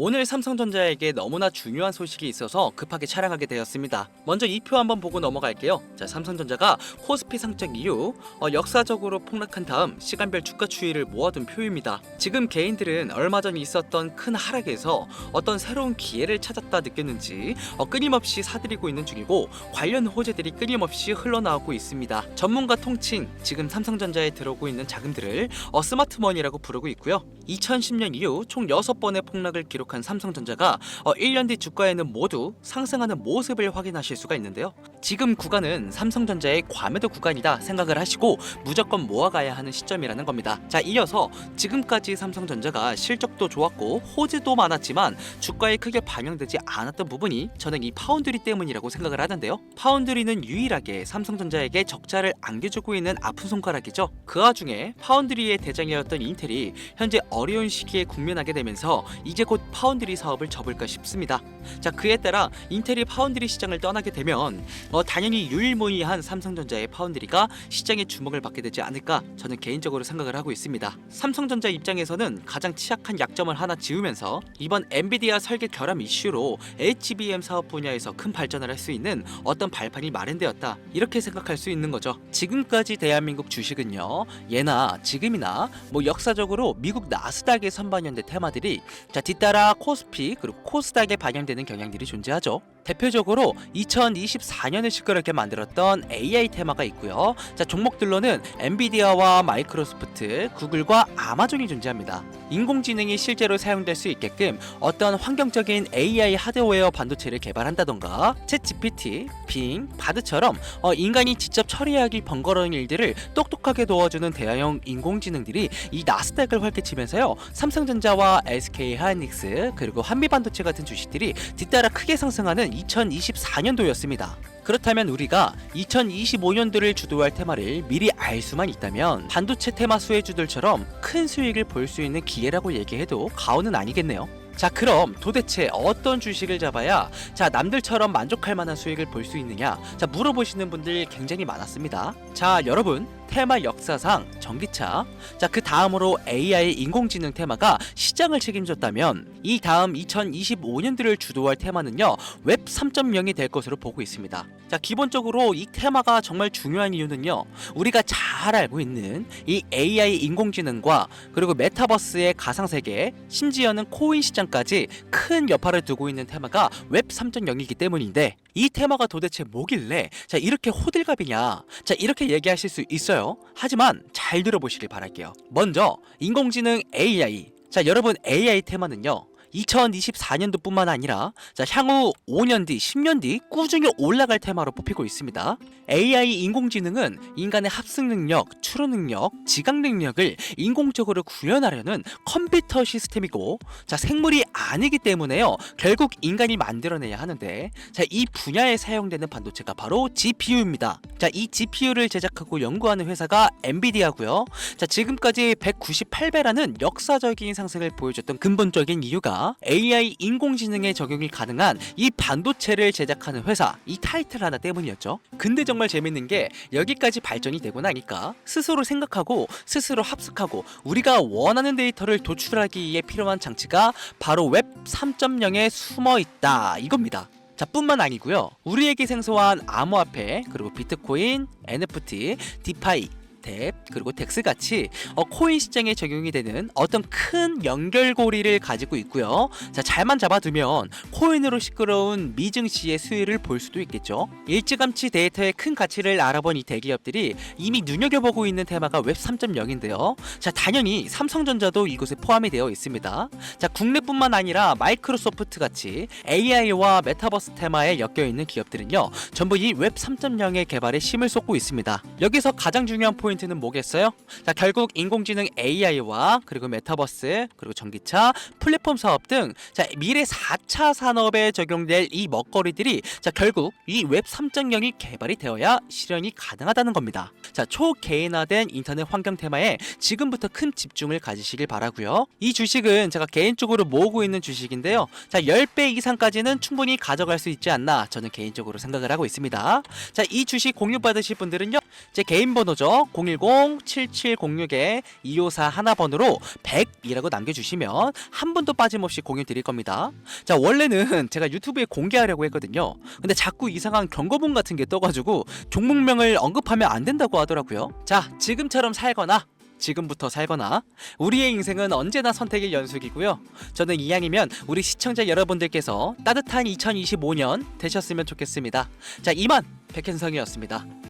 오늘 삼성전자에게 너무나 중요한 소식이 있어서 급하게 촬영하게 되었습니다. 먼저 이 표 한번 보고 넘어갈게요. 자, 삼성전자가 코스피 상장 이후 어, 역사적으로 폭락한 다음 시간별 주가 추이를 모아둔 표입니다. 지금 개인들은 얼마 전 있었던 큰 하락에서 어떤 새로운 기회를 찾았다 느꼈는지 어, 끊임없이 사들이고 있는 중이고 관련 호재들이 끊임없이 흘러나오고 있습니다. 전문가 통칭 지금 삼성전자에 들어오고 있는 자금들을 어, 스마트머니라고 부르고 있고요. 2010년 이후 총 6번의 폭락을 기록 한 삼성전자가 어, 1년 뒤 주가에는 모두 상승하는 모습을 확인하실 수가 있는데요. 지금 구간은 삼성전자의 과매도 구간이다 생각을 하시고 무조건 모아가야 하는 시점이라는 겁니다. 자, 이어서 지금까지 삼성전자가 실적도 좋았고 호재도 많았지만 주가에 크게 반영되지 않았던 부분이 저는 이 파운드리 때문이라고 생각을 하는데요. 파운드리는 유일하게 삼성전자에게 적자를 안겨주고 있는 아픈 손가락이죠. 그 와중에 파운드리의 대장이었던 인텔이 현재 어려운 시기에 국면하게 되면서 이제 곧 파운드리 사업을 접을까 싶습니다. 자 그에 따라 인텔이 파운드리 시장을 떠나게 되면 어, 당연히 유일무이한 삼성전자의 파운드리가 시장의 주목을 받게 되지 않을까 저는 개인적으로 생각을 하고 있습니다. 삼성전자 입장에서는 가장 취약한 약점을 하나 지우면서 이번 엔비디아 설계 결함 이슈로 HBM 사업 분야에서 큰 발전을 할 수 있는 어떤 발판이 마련되었다 이렇게 생각할 수 있는 거죠. 지금까지 대한민국 주식은요 예나 지금이나 뭐 역사적으로 미국 나스닥의 선반영된 테마들이 자 뒤따라 코스피 그리고 코스닥에 반영되는 경향들이 존재하죠. 대표적으로 2024년을 시끄럽게 만들었던 AI 테마가 있고요. 자 종목들로는 엔비디아와 마이크로소프트, 구글과 아마존이 존재합니다. 인공지능이 실제로 사용될 수 있게끔 어떤 환경적인 AI 하드웨어 반도체를 개발한다던가 챗 GPT, 빙, 바드처럼 어, 인간이 직접 처리하기 번거로운 일들을 똑똑하게 도와주는 대화형 인공지능들이 이 나스닥을 활개치면서요 삼성전자와 SK 하이닉스 그리고 한미반도체 같은 주식들이 뒤따라 크게 상승하는 2024년도였습니다. 그렇다면 우리가 2025년도를 주도할 테마를 미리 알 수만 있다면 반도체 테마 수혜주들처럼 큰 수익을 볼 수 있는 기회라고 얘기해도 가오는 아니겠네요. 자 그럼 도대체 어떤 주식을 잡아야 자 남들처럼 만족할 만한 수익을 볼 수 있느냐 자 물어보시는 분들 굉장히 많았습니다 자 여러분 테마 역사상 전기차. 자 그 다음으로 AI 인공지능 테마가 시장을 책임졌다면 이 다음 2025년들을 주도할 테마는요 웹 3.0이 될 것으로 보고 있습니다. 자 기본적으로 이 테마가 정말 중요한 이유는요 우리가 잘 알고 있는 이 AI 인공지능과 그리고 메타버스의 가상세계 심지어는 코인 시장까지 큰 여파를 두고 있는 테마가 웹 3.0이기 때문인데 이 테마가 도대체 뭐길래 자 이렇게 호들갑이냐? 자 이렇게 얘기하실 수 있어요 하지만 잘 들어보시길 바랄게요. 먼저 인공지능 AI 자 여러분 AI 테마는요 2024년도 뿐만 아니라 자 향후 5년 뒤, 10년 뒤 꾸준히 올라갈 테마로 뽑히고 있습니다. AI 인공지능은 인간의 합승 능력, 추론 능력, 지각 능력을 인공적으로 구현하려는 컴퓨터 시스템이고 자 생물이 아니기 때문에요. 결국 인간이 만들어내야 하는데 자 이 분야에 사용되는 반도체가 바로 GPU입니다. 자 이 GPU를 제작하고 연구하는 회사가 엔비디아고요. 자 지금까지 198배라는 역사적인 상승을 보여줬던 근본적인 이유가 AI 인공지능에 적용이 가능한 이 반도체를 제작하는 회사 이 타이틀 하나 때문이었죠. 근데 정말 재밌는 게 여기까지 발전이 되고 나니까 스스로 생각하고 스스로 합숙하고 우리가 원하는 데이터를 도출하기에 필요한 장치가 바로 웹 3.0에 숨어 있다 이겁니다. 자 뿐만 아니고요 우리에게 생소한 암호화폐 그리고 비트코인, NFT, 디파이 탭 그리고 덱스 같이 어, 코인 시장에 적용이 되는 어떤 큰 연결고리를 가지고 있고요. 자 잘만 잡아두면 코인으로 시끄러운 미증시의 수위를 볼 수도 있겠죠. 일찌감치 데이터의 큰 가치를 알아본 이 대기업들이 이미 눈여겨보고 있는 테마가 웹 3.0인데요. 자 당연히 삼성전자도 이곳에 포함이 되어 있습니다. 자 국내뿐만 아니라 마이크로소프트 같이 AI와 메타버스 테마에 엮여 있는 기업들은요 전부 이 웹 3.0의 개발에 힘을 쏟고 있습니다. 여기서 가장 중요한 포인트 는 뭐겠어요? 자 결국 인공지능 AI와 그리고 메타버스 그리고 전기차 플랫폼 사업 등 자 미래 4차 산업에 적용될 이 먹거리들이 자 결국 이 웹 3.0이 개발이 되어야 실현이 가능하다는 겁니다. 자 초개인화된 인터넷 환경 테마에 지금부터 큰 집중을 가지시길 바라고요. 이 주식은 제가 개인적으로 모으고 있는 주식인데요. 자 10배 이상까지는 충분히 가져갈 수 있지 않나 저는 개인적으로 생각을 하고 있습니다. 자 이 주식 공유 받으실 분들은요 제 개인 번호죠 010-7706에 254 하나번으로 100이라고 남겨주시면 한 분도 빠짐없이 공유 드릴 겁니다. 자 원래는 제가 유튜브에 공개하려고 했거든요. 근데 자꾸 이상한 경고문 같은 게 떠가지고 종목명을 언급하면 안 된다고 하더라고요. 자 지금처럼 살거나 지금부터 살거나 우리의 인생은 언제나 선택의 연속이고요. 저는 이왕이면 우리 시청자 여러분들께서 따뜻한 2025년 되셨으면 좋겠습니다. 자 이만 백현성이었습니다.